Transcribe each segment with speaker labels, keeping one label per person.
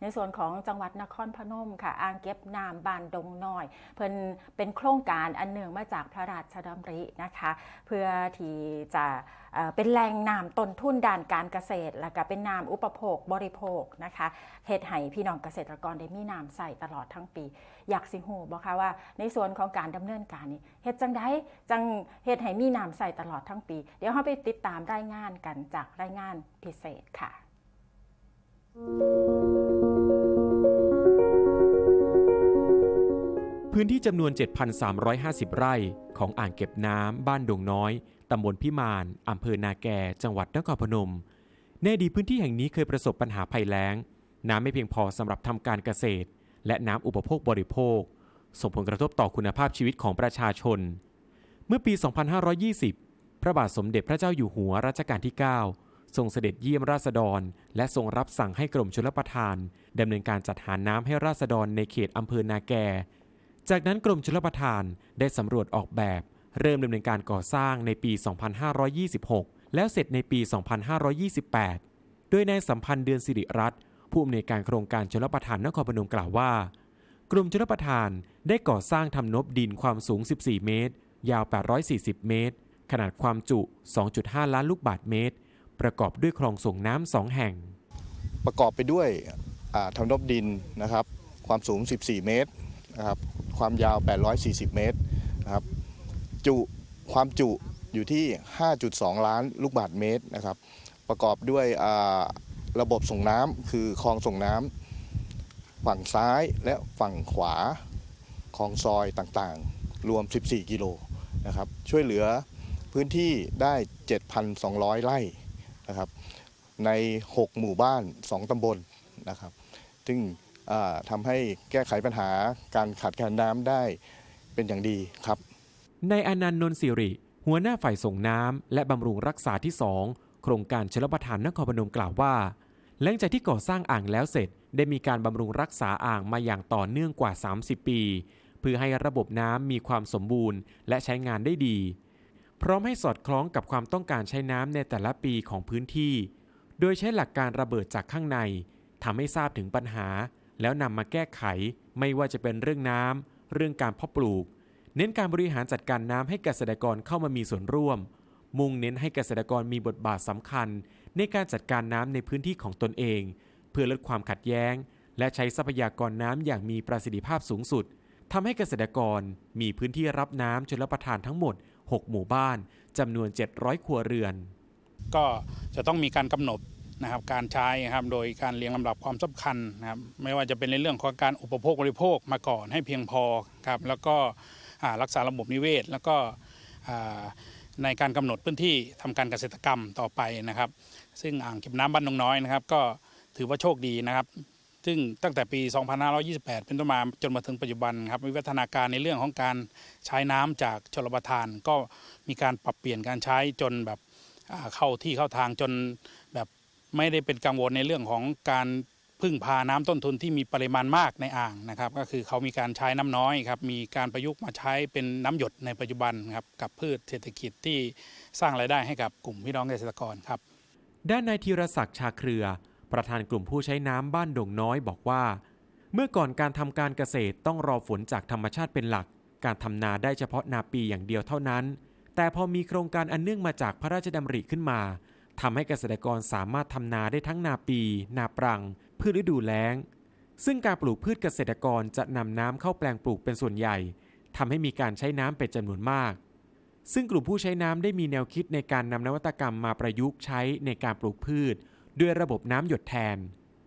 Speaker 1: ในส่วนของจังหวัดนครพนมค่ะอ่างเก็บน้ำบานดงน้อย เพิ่นเป็นโครงการอันเนื่องมาจากพระราชดำรินะคะ เพื่อที่จะเป็นแหล่งน้ำต้นทุนด้านการเกษตร และก็เป็นน้ำอุปโภคบริโภคนะคะเฮ็ดให้พี่น้องเกษตรกรได้มีน้ำใส่ตลอดทั้งปี อยากสิฮู้บ่คะว่า ในส่วนของการดำเนินการนี้เฮ็ดจังไดจังเฮ็ดให้มีน้ำใส่ตลอดทั้งปี เดี๋ยวเราไปติดตามรายงานกันจากรายงานพิเศษค่ะ
Speaker 2: พื้นที่จำนวน 7,350 ไร่ของอ่างเก็บน้ำบ้านดงน้อย ตำบลพิมานอำเภอนาแก จังหวัดนครพนม ในอดีตพื้นที่แห่งนี้เคยประสบปัญหาภัยแล้ง น้ำไม่เพียงพอสำหรับทำการเกษตร และน้ำอุปโภคบริโภค ส่งผลกระทบต่อคุณภาพชีวิตของประชาชน เมื่อปี 2520 พระบาทสมเด็จพระเจ้าอยู่หัวรัชกาลที่ 9 ทรงเสด็จเยี่ยมราษฎร และทรงรับสั่งให้กรมชลประทานดำเนินการจัดหาน้ำให้ราษฎรในเขตอำเภอนาแก จากนั้นกรมชลประทานได้สำรวจออกแบบ เริ่มดำเนินการก่อสร้างในปี 2526 แล้วเสร็จในปี 2528 โดยนายสัมพันธ์เดือนสิริรัตน์ผู้อำนวยการโครงการชลประทานนครพนมกล่าวว่า กรมชลประทานได้ก่อสร้างทำนบดินความสูง 14 เมตร ยาว 840 เมตร ขนาดความจุ 2.5 ล้านลูกบาศก์เมตร ประกอบด้วยคลองส่งน้ำสองแห่ง
Speaker 3: ประกอบไปด้วยทำนบดินนะครับความสูง 14 เมตรนะครับ ความยาว 840 เมตรนะครับจุความจุอยู่ที่ 5.2 ล้านลูกบาศก์เมตรนะครับ ประกอบด้วยระบบส่งน้ำคือคลองส่งน้ำฝั่งซ้ายและฝั่งขวาคลองซอยต่างๆ รวม 14 กิโลนะครับ ช่วยเหลือพื้นที่ได้ 7,200 ไร่นะครับ ใน 6 หมู่บ้าน 2 ตำบลนะครับ ซึ่ง อ่าทำให้แก้ไขปัญหาการขาดแคลนน้ำได้เป็นอย่างดีครับ
Speaker 2: ในอนันต์นนท์สิริ หัวหน้าฝ่ายส่งน้ำและบำรุงรักษาที่ 2 โครงการชลประทานนครพนมกล่าวว่า หลังจากที่ก่อสร้างอ่างแล้วเสร็จ ได้มีการบำรุงรักษาอ่างมาอย่างต่อเนื่องกว่า 30 ปี เพื่อให้ระบบน้ำมีความสมบูรณ์และใช้งานได้ดี พร้อมให้สอดคล้องกับความต้องการใช้น้ำในแต่ละปีของพื้นที่ โดยใช้หลักการระเบิดจากข้างในทำให้ทราบถึงปัญหา แล้วนำมาแก้ไขไม่ว่าจะเป็นเรื่องน้ำเรื่องการเพาะปลูก เน้นการบริหารจัดการน้ำให้เกษตรกรเข้ามามีส่วนร่วม มุ่งเน้นให้เกษตรกรมีบทบาทสำคัญ ในการจัดการน้ำในพื้นที่ของตนเอง เพื่อลดความขัดแย้ง และใช้ทรัพยากรน้ำอย่างมีประสิทธิภาพสูงสุดทำให้เกษตรกรมีพื้นที่รับน้ำชลประทานทั้งหมด 6 หมู่บ้านจำนวน 700 ครัวเรือน
Speaker 4: ก็จะต้องมีการกำหนด นะครับการใช้ครับโดยการเรียงลำดับความสำคัญนะครับไม่ว่าจะเป็นในเรื่องของการอุปโภคบริโภคมาก่อนให้เพียงพอครับแล้วก็รักษาระบบนิเวศ แล้วก็ในการกำหนดพื้นที่ทำการเกษตรกรรมต่อไปนะครับ ซึ่งอ่างเก็บน้ำบ้านนงน้อยนะครับ ก็ถือว่าโชคดีนะครับ ซึ่งตั้งแต่ปี 2528 เป็นต้นมาจนมาถึงปัจจุบันครับวิวัฒนาการในเรื่องของการใช้น้ำจากชลประทาน ก็มีการปรับเปลี่ยนการใช้จนแบบเข้าที่เข้าทางจน ไม่ได้เป็นกังวลในเรื่องของการพึ่งพาน้ำต้นทุนที่มีปริมาณมากในอ่างนะครับ ก็คือเขามีการใช้น้ำน้อยครับมีการประยุกต์มาใช้เป็นน้ำหยดในปัจจุบันครับกับพืชเศรษฐกิจที่สร้างรายได้ให้กับกลุ่มพี่น้องเกษตรกรครับ
Speaker 2: ด้านนายธีรศักดิ์ชาเครือ ประธานกลุ่มผู้ใช้น้ำบ้านดงน้อยบอกว่า เมื่อก่อนการทำการเกษตรต้องรอฝนจากธรรมชาติเป็นหลัก การทำนาได้เฉพาะนาปีอย่างเดียวเท่านั้น แต่พอมีโครงการอันเนื่องมาจากพระราชดำริขึ้นมา ทำให้เกษตรกรสามารถทำนาได้ทั้งนาปี นาปรัง พืชฤดูแล้ง ซึ่งการปลูกพืชเกษตรกรจะนำน้ำเข้าแปลงปลูกเป็นส่วนใหญ่ทำให้มีการใช้น้ำเป็นจำนวนมาก ซึ่งกลุ่มผู้ใช้น้ำได้มีแนวคิดในการนำนวัตกรรมมาประยุกต์ใช้ในการปลูกพืช ด้วยระบบน้ำหยดแทน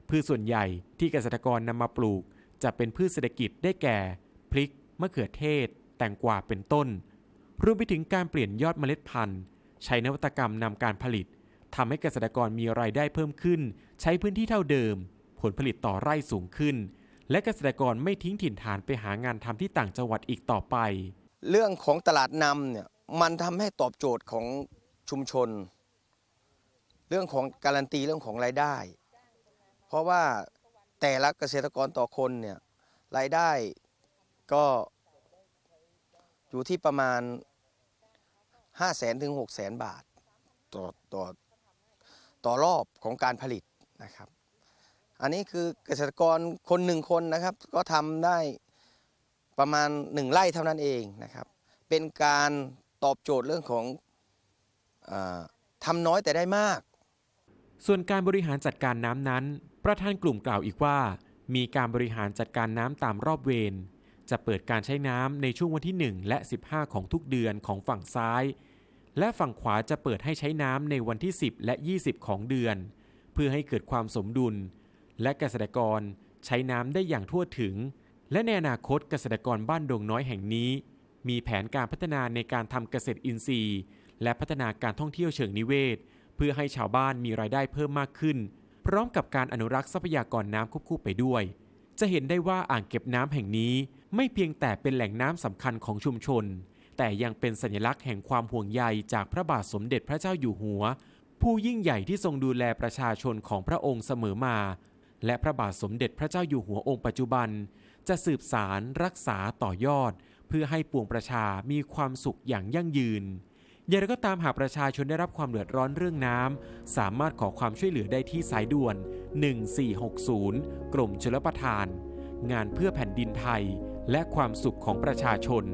Speaker 2: พืชส่วนใหญ่ที่เกษตรกรนำมาปลูก จะเป็นพืชเศรษฐกิจได้แก่ พริก มะเขือเทศ แตงกวาเป็นต้น รวมไปถึงการเปลี่ยนยอดเมล็ดพันธุ์ ใช้นวัตกรรมนำการผลิต ทำให้เกษตรกรมีรายได้เพิ่มขึ้น ใช้พื้นที่เท่าเดิม ผลผลิตต่อไร่สูงขึ้น และเกษตรกรไม่ทิ้งถิ่นฐานไปหางานทำที่ต่างจังหวัดอีกต่อไป
Speaker 5: เรื่องของตลาดนำเนี่ยมันทำให้ตอบโจทย์ของชุมชน เรื่องของการันตีเรื่องของรายได้ เพราะว่าแต่ละเกษตรกรต่อคนเนี่ยรายได้ก็อยู่ที่ประมาณ5 0 0แสนถึง6 0แสนบาทต่อต่อ ต่อรอบของการผลิตนะครับ อันนี้คือเกษตรกรคนหนึ่งคนนะครับ ก็ทำได้ประมาณหนึ่งไร่เท่านั้นเองนะครับ เป็นการตอบโจทย์เรื่องของอทำน้อยแต่ได้มาก
Speaker 2: ส่วนการบริหารจัดการน้ำนั้น ประธานกลุ่มกล่าวอีกว่า มีการบริหารจัดการน้ำตามรอบเวรจะเปิดการใช้น้ำในช่วงวันที่ 1 และ 15 ของทุกเดือนของฝั่งซ้าย และฝั่งขวาจะเปิดให้ใช้น้ำในวันที่ 10 และ 20 ของเดือน เพื่อให้เกิดความสมดุล และเกษตรกรใช้น้ำได้อย่างทั่วถึง และในอนาคตเกษตรกรบ้านดงน้อยแห่งนี้ มีแผนการพัฒนาในการทำเกษตรอินทรีย์ และพัฒนาการท่องเที่ยวเชิงนิเวศ เพื่อให้ชาวบ้านมีรายได้เพิ่มมากขึ้น พร้อมกับการอนุรักษ์ทรัพยากรน้ำควบคู่ไปด้วย จะเห็นได้ว่าอ่างเก็บน้ำแห่งนี้ ไม่เพียงแต่เป็นแหล่งน้ำสำคัญของชุมชน แต่ยังเป็นสัญลักษณ์แห่งความห่วงใยจากพระบาทสมเด็จพระเจ้าอยู่หัว ผู้ยิ่งใหญ่ที่ทรงดูแลประชาชนของพระองค์เสมอมา และพระบาทสมเด็จพระเจ้าอยู่หัวองค์ปัจจุบัน จะสืบสารรักษาต่อยอด เพื่อให้ปวงประชามีความสุขอย่างยั่งยืนอย่างไรก็ตามหากประชาชนได้รับความเดือดร้อนเรื่องน้ำ สามารถขอความช่วยเหลือได้ที่สายด่วน 1460 กรมชลประทาน งานเพื่อแผ่นดินไทย และความสุขของประชาชน